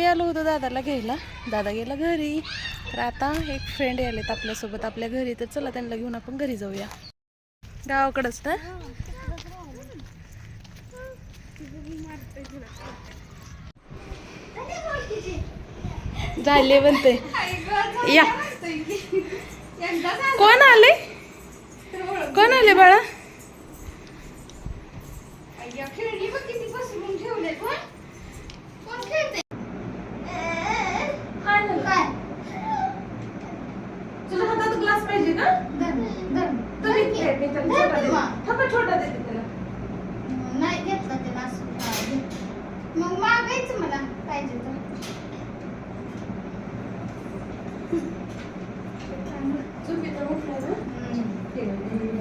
मी आलो होतो दादाला घ्यायला. दादा गेला घरी. तर आता एक फ्रेंड आलेत आपल्यासोबत. आपल्या घरी तर चला त्यांना घेऊन आपण घरी जाऊया. गावाकडंच ना? झाले म्हणते. या. कोण आले? कोण आले बाळा तुला हातात ग्लास पाहिजे का तरी घे, मी त्याला छोटा देते. थांबा, छोटा देते त्याला. नाही घेतला त्याला असं हा, घे. मग मागायचं मला पाहिजे तर चुकीचं उठलं ना? हम्म.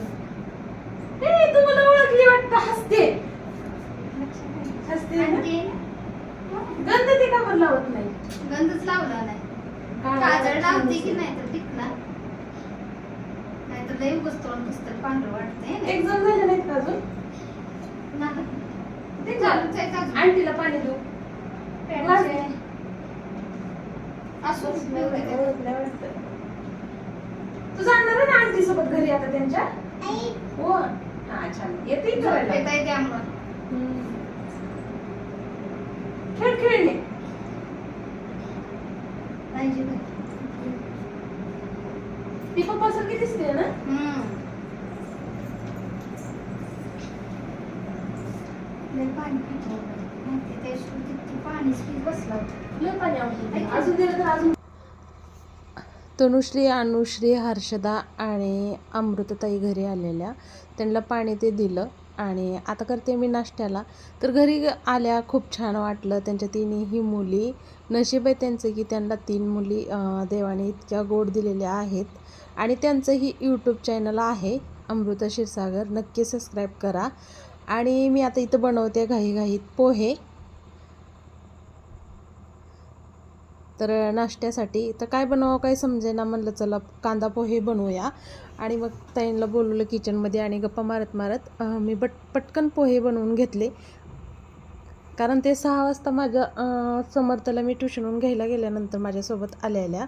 ए, तू मला ओळखली वाटतं हसते हसते गंध ते का बरं लावत नाही गंधच लावला नाही काजळ लावते की नाही तर टिकला नाही तर लई उगस तोंड पांढरं वाटतंय एक्झाम झाले नाहीत का अजून नाही. ते चालूच आहे. आंटीला पाणी देऊ. असू. तू जाणार आहे ना आंटी सोबत घरी आता त्यांच्या? हो. हा छान. येते करायला. खेळ खेळणे पाहिजे तर. ती पप्पा सारखी दिसते ना? पाणी तनुश्री अनुश्री हर्षदा आणि अमृतताई घरी आलेल्या. त्यांना पाणी ते दिलं आणि आता करते मी नाश्त्याला. तर घरी आल्या खूप छान वाटलं. त्यांच्या तिन्ही मुली नशीब आहे त्यांचं की त्यांना तीन मुली देवाने इतक्या गोड दिलेल्या आहेत. आणि त्यांचंही यूट्यूब चॅनल आहे अमृता क्षीरसागर. नक्की सबस्क्राईब करा. आणि मी आता इथं बनवते घाईघाईत पोहे. तर नाश्त्यासाठी. तर काय बनवावं काय समजेना म्हणलं चला कांदा पोहे बनवूया. आणि मग ताईंना बोलवलं किचनमध्ये आणि गप्पा मारत मारत मी बट पटकन पोहे बनवून घेतले. कारण ते सहा वाजता माझ्या समर्थला मी ट्युशनहून घ्यायला गेल्यानंतर माझ्यासोबत आल्या आल्या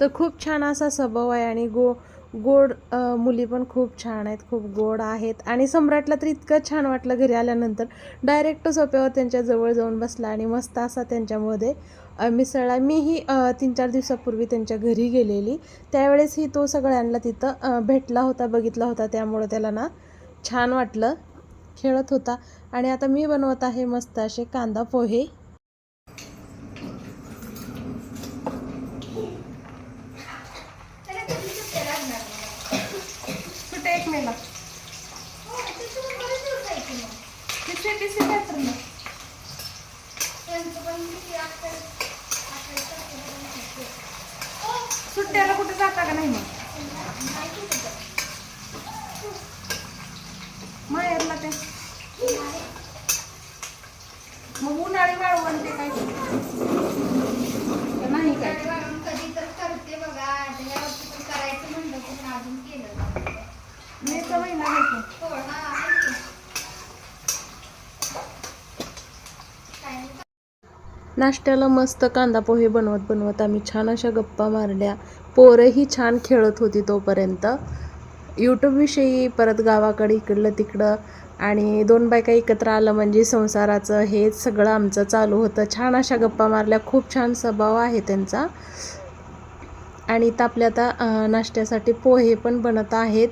तर खूप छान असा स्वभाव आहे आणि गो गोड मुली पण खूप छान आहेत खूप गोड आहेत. आणि सम्राटला तर इतकं छान वाटलं घरी आल्यानंतर. डायरेक्ट सोप्यावर त्यांच्या जवळ जाऊन बसला आणि मस्त असा त्यांच्यामध्ये मिसळला. मीही तीन चार दिवसापूर्वी त्यांच्या घरी गेलेली. त्यावेळेसही तो सगळ्यांना तिथं भेटला होता बघितला होता. त्यामुळं त्याला ना छान वाटलं. खेळत होता. आणि आता मी बनवत आहे मस्त असे कांदा पोहे त्याला कधी सुट्ट्या लागणार नाही. सुटे एक मेला हो, ते तुम्ही बरेच दिवस आहे की मग. त्यांचं पण किती अक्कल- अक्कल करते पण माहिती. हो, सुट्ट्याला कुठे जाता का नाही मग माहिती होतं. माहेरला ते मग उन्हाळी वाळवण ते काय का नाही काय त्यावेळी वाढून कधी तर करते बघा या वर्षी पण करायचं म्हणलं की पण अजून केलं नाही. मेचा महिना आहे की. हो, हा, आहे की. काय नाही. नाश्त्याला मस्त कांदा पोहे बनवत बनवत आम्ही छान अशा गप्पा मारल्या. पोरंही छान खेळत होती तोपर्यंत. यूट्यूबविषयी परत गावाकडे इकडलं तिकडं आणि दोन बायका एकत्र आलं म्हणजे संसाराचं हे सगळं आमचं चालू होतं. छान अशा गप्पा मारल्या. खूप छान स्वभाव आहे त्यांचा. आणि इथं आपल्या आता नाश्त्यासाठी पोहे पण बनत आहेत.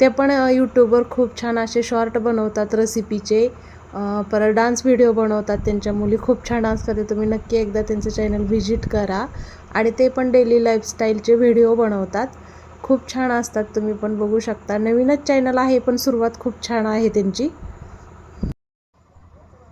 ते पण यूट्यूबवर खूप छान असे शॉर्ट बनवतात रेसिपीचे परत डान्स व्हिडिओ बनवतात त्यांच्या मुली. खूप छान डान्स करते. तुम्ही नक्की एकदा त्यांचं चॅनल व्हिजिट करा. आणि ते पण डेली लाईफस्टाईलचे व्हिडिओ बनवतात. खूप छान असतात. तुम्ही पण बघू शकता. नवीनच चॅनल आहे पण सुरुवात खूप छान आहे त्यांची.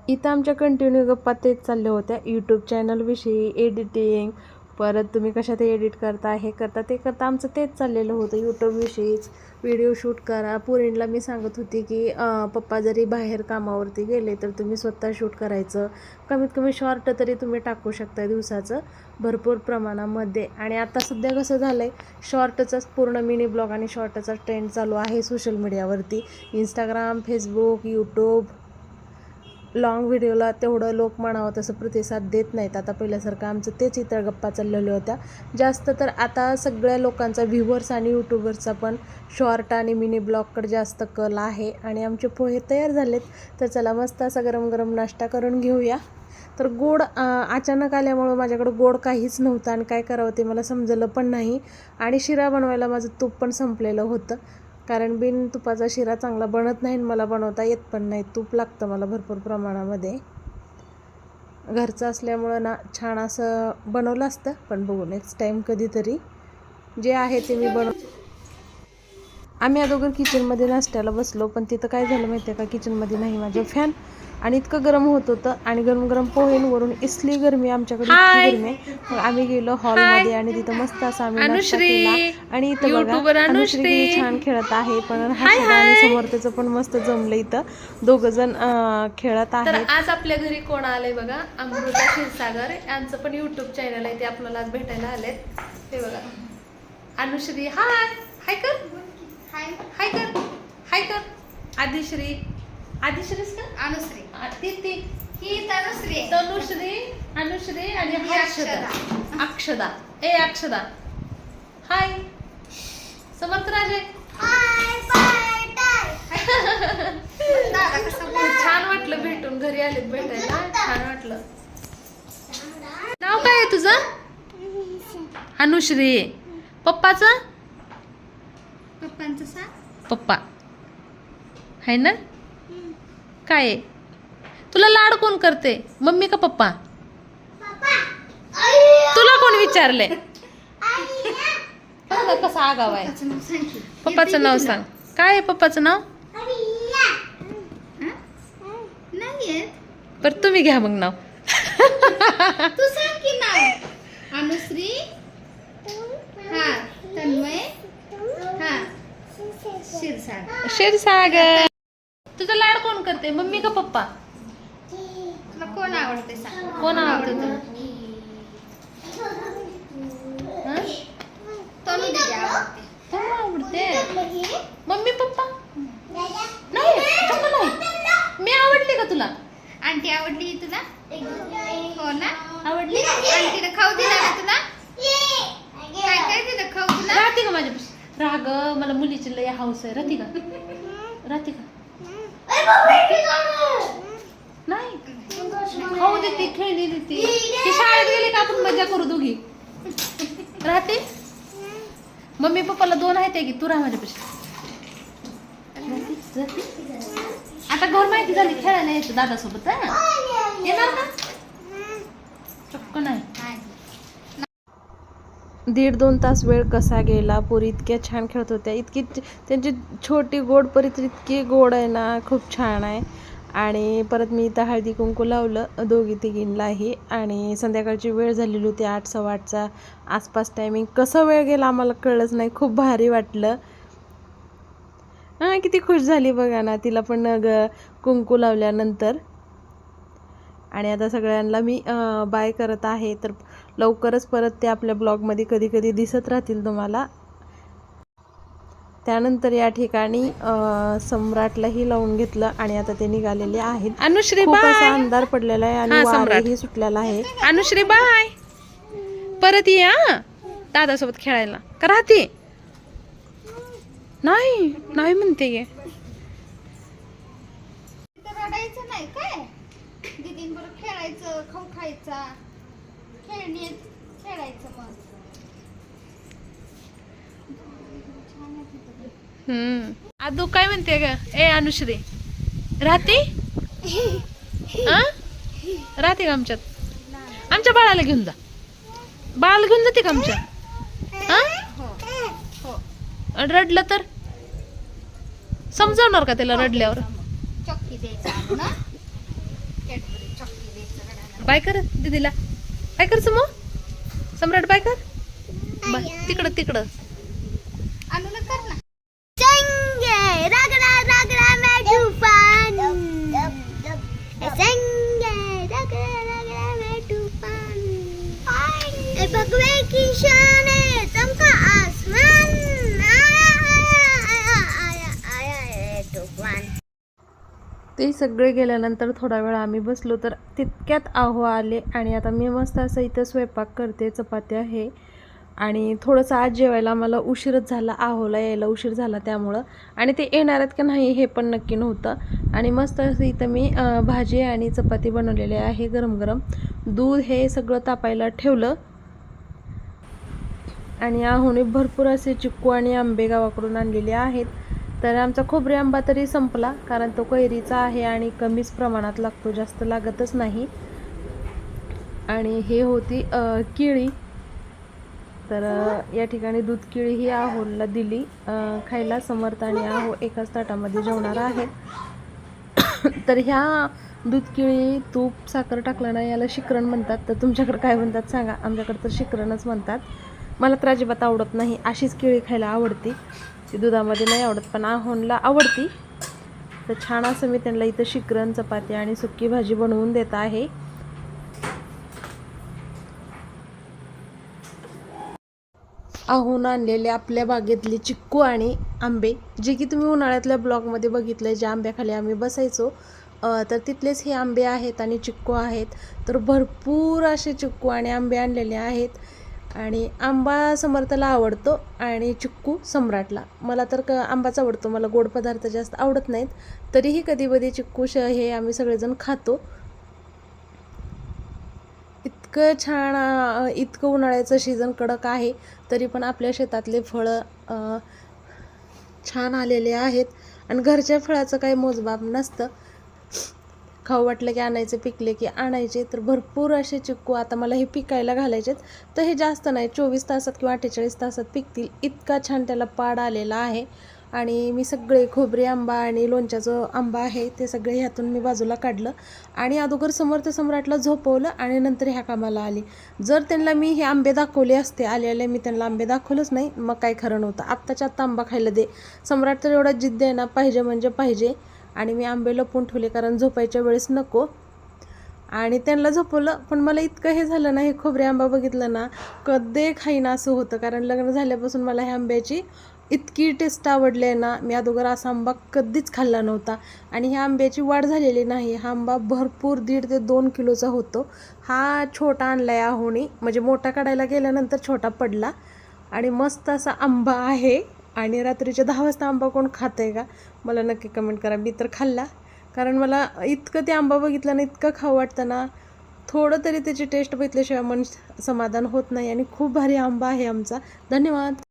इथं आमच्या कंटिन्यू गप्पा तेच चालल्या होत्या. यूट्यूब चॅनलविषयी एडिटिंग परत तुम्ही कशा ते एडिट करता हे करता ते करता. आमचं तेच चाललेलं होतं यूट्यूबविषयीच व्हिडिओ शूट करा. पुरींला मी सांगत होती की पप्पा जरी बाहेर कामावरती गेले तर तुम्ही स्वतः शूट करायचं. कमीत कमी शॉर्ट तरी तुम्ही टाकू शकता दिवसाचं भरपूर प्रमाणामध्ये. आणि आता सध्या कसं झालं आहे शॉर्टचाच पूर्ण मिनी ब्लॉग आणि शॉर्टचा ट्रेंड चालू आहे सोशल मीडियावरती इंस्टाग्राम फेसबुक यूट्यूब लॉंग व्हिडिओला तेवढं लोक म्हणावं तसं प्रतिसाद देत नाहीत. आता पहिल्यासारखं आमचं तेच इतर गप्पा चाललेल्या होत्या. जास्त तर आता सगळ्या लोकांचा व्ह्युअर्स आणि यूट्यूबर्सचा पण शॉर्ट आणि मिनी ब्लॉगकडे जास्त कल आहे. आणि आमचे पोहे तयार झालेत. तर चला मस्त असा गरम गरम नाश्ता करून घेऊया. तर गोड अचानक आल्यामुळं माझ्याकडं गोड काहीच नव्हतं. आणि काय करावं ते मला समजलं पण नाही. आणि शिरा बनवायला माझं तूप पण संपलेलं होतं. कारण बिन तुपाचा शिरा चांगला बनत नाही मला बनवता येत पण नाही. तूप लागतं मला भरपूर प्रमाणामध्ये. घरचं असल्यामुळं ना छान असं बनवलं असतं पण बघू नेक्स्ट टाईम कधीतरी. जे आहे ते मी बनव आम्ही अगोदर किचनमध्ये नाश्त्याला बसलो पण तिथं काय झालं माहिती आहे का? किचनमध्ये नाही माझं फॅन आणि इतकं गरम होत होतं आणि गरम गरम पोहेंवरून इसली गरमी आमच्याकडे इतकी गरमी आहे. मग आम्ही गेलो हॉलमध्ये आणि तिथं मस्त असं आम्ही नाश्ता केला. आणि इथं बघा अनुश्री छान खेळत आहे पण आणि समोर त्याचं पण मस्त जमलं इथं. दोघ जण खेळत आहेत. आज आपल्या घरी कोण आलंय बघा? अमृता क्षीरसागर. यांचं पण युट्यूब चॅनल आहे ते आपल्याला आज भेटायला आलेत. ते बघा. अनुश्री हाय हाय कर. हाय. हाय कर हाय कर आदिश्री. आदिश्रीच का? अनुश्री. आ, ती ती ही तनुश्री आहे. तनुश्री अनुश्री आणि हर्षदा. अक्षदा. ए अक्षदा. हाय. समर्थ राजे. दादा कसं बोलतो? छान वाटलं भेटून. घरी आलेत भेटायला. छान वाटलं. नाव काय आहे तुझं? अनुश्री. पप्पाचं? पप्पांचं सांग. पप्पा. आहे ना? काय? आहे? तुला लाड कोण करते? मम्मी का पप्पा? तुला कोण विचारले बघा कसा आगाव आहे? पप्पाचं नाव सांग की. पप्पाचं नाव सांग. काय आहे पप्पाचं नाव? हं? नाही येत. बरं तुम्ही घ्या मग नाव. तू सांग की नाव. अनुश्री हा तन्मय हा. क्षीरसागर क्षीरसागर तुझा लाड कोण करते? मम्मी का पप्पा? तुला कोण आवडते सांग. कोण आवडते तुला? हं? तनु दीदी आवडते. कोण आवडते? Mummy papa? नाही मी आवडली का तुला? आंटी आवडली तुला? हो ना? आवडली? आंटीने खाऊ दिला ना तुला? काय काय दिलं खाऊ तुला? राहते का माझ्यापाशी? राह ग मला मुलीची लय हाऊस आहे. राहते का? राहते का? नाही. खाऊ देते खेळणी देते ती. शाळेत गेली का आपण मजा करू दोघी? राहते? मम्मी पप्पाला दोन आहेत की तू राह? राहते? आता घर माहिती झाली खेळायला यायचं दादासोबत हं? येणार का चक्क नाही नाही. दीड दोन तास वेळ कसा गेला पोरी इतक्या छान खेळत होत्या. इतकी त्यांची छोटी गोड परी तर इतकी गोड आहे ना खूप छान आहे. आणि परत मी इथं हळदी कुंकू लावलं दोघी तिघींलाही आणि संध्याकाळची वेळ झालेली होती आठ सव्वा आठचा. आसपास टायमिंग कसं वेळ गेला आम्हाला कळलंच नाही. खूप भारी वाटलं. हां किती खुश झाली बघा ना तिला पण ग कुंकू लावल्यानंतर. आणि आता सगळ्यांना मी बाय करत आहे. तर लवकरच परत ते आपल्या ब्लॉगमध्ये कधी कधी दिसत राहतील तुम्हाला. त्यानंतर या ठिकाणी सम्राटलाही लावून घेतलं आणि आता ते निघालेले आहेत. अनुश्री असा बाय. अंधार पडलेला आहे आणि हा, सम्राट. वारही सुटलेला आहे. अनुश्री बाय. परत ये हा. दादासोबत खेळायला. का राहते? नाही नाही म्हणते ये. तिथं रडायचं नाही काय? दीदींबरोबर खेळायचं खाऊ खायचा. खेळणी खेळायचं मग. आदू काय म्हणते ग? ए अनुश्री. राहते? राहते का आमच्यात? आमच्या बाळाला घेऊन जा. बाळाला घेऊन जाते का आमच्या? रडलं तर? समजावणार का त्याला रडल्यावर? बाय कर दीदीला. काय कर मग? सम्राट बाय कर तिकडं तिकडं. ते सगळे गेल्यानंतर थोडा वेळ आम्ही बसलो तर तितक्यात आहो आले आणि आता मी मस्त असं इथं स्वयंपाक करते चपात्या आहे आणि थोडंसं आज जेवायला मला उशीरच झाला आहोला यायला उशीर झाला त्यामुळं. आणि ते येणार आहेत का नाही हे पण नक्की नव्हतं. आणि मस्त असं इथं मी भाजी आणि चपाती बनवलेली आहे गरम गरम दूध हे सगळं तापायला ठेवलं. आणि आहोने भरपूर असे चिक्कू आणि आंबे गावाकडून आणलेले आहेत. तर आमचा खोबरे आंबा तरी संपला कारण तो कैरीचा आहे आणि कमीच प्रमाणात लागतो जास्त लागतच नाही. आणि हे होती केळी. तर या ठिकाणी दूध केळी ही आहोला दिली. खायला समर्थ आणि आहो एकाच ताटामध्ये जेवणार आहे. तर ह्या दूध केळी तूप साखर टाकलं ना याला शिकरण म्हणतात. तर तुमच्याकडे काय म्हणतात सांगा? आमच्याकडे तर शिकरणच म्हणतात. मला तर अजिबात आवडत नाही अशीच केळी खायला आवडती. ती दुधामध्ये नाही आवडत पण आहोनला आवडती. तर छान असं मी त्यांना इथं शिकरण चपाती आणि सुकी भाजी बनवून देत आहे. आहून आणलेले आपल्या बागेतले चिक्कू आणि आंबे जे की तुम्ही उन्हाळ्यातल्या ब्लॉगमध्ये बघितले ज्या आंब्याखाली आम्ही बसायचो. तर तिथलेच हे आंबे आहेत आणि चिक्कू आहेत. तर भरपूर असे चिक्कू आणि आंबे आणलेले आहेत. आणि आंबा समर्थला आवडतो आणि चिक्कू सम्राटला. मला तर क आंबाच आवडतो. मला गोड पदार्थ जास्त आवडत नाहीत. तरीही कधी कधी चिक्कू श हे आम्ही सगळेजण खातो. इतकं छान इतकं उन्हाळ्याचं सीझन कडक आहे तरी पण आपल्या शेतातले फळं छान आलेले आहेत. आणि घरच्या फळाचं काही मोजमाप नसतं. खाऊ वाटलं की आणायचे पिकले की आणायचे तर भरपूर असे चिक्कू आता मला हे पिकायला घालायचेत. तर हे जास्त नाही चोवीस तासात किंवा अठ्ठेचाळीस तासात पिकतील. इतका छान त्याला पाड आलेला आहे. आणि मी सगळे खोबरे आंबा आणि लोणच्याचं आंबा आहे ते सगळे ह्यातून मी बाजूला काढलं. आणि अगोदर समर्थ सम्राटला झोपवलं आणि नंतर ह्या कामाला आली. जर त्यांना मी हे आंबे दाखवले असते आले आले मी त्यांना आंबे दाखवलंच नाही. मग काय खरं नव्हतं. आत्ताच्या आत्ता आंबा खायला दे. सम्राट तर एवढा जिद्द आहे ना पाहिजे म्हणजे पाहिजे. आणि मी आंबे लपून ठेवले कारण झोपायच्या वेळेस नको. आणि त्यांना झोपवलं पण मला इतकं हे झालं ना हे खोबरे आंबा बघितलं ना कधी खाईना असं होतं. कारण लग्न झाल्यापासून मला ह्या आंब्याची इतकी टेस्ट आवडली आहे ना मी अगोदर असा आंबा कधीच खाल्ला नव्हता. आणि ह्या आंब्याची वाढ झालेली नाही हा आंबा भरपूर दीड ते दोन किलोचा होतो. हा छोटा आणला आहे आहोणी म्हणजे मोठा काढायला गेल्यानंतर छोटा पडला. आणि मस्त असा आंबा आहे. आणि रात्रीच्या दहा वाजता आंबा कोण खात आहे का? मला नक्की कमेंट करा. मी तर खाल्ला. कारण मला इतकं ते आंबा बघितला ना इतकं खाऊ वाटतं ना थोडं तरी त्याची टेस्ट बघितल्याशिवाय मन समाधान होत नाही आणि खूप भारी आंबा आहे आमचा. धन्यवाद.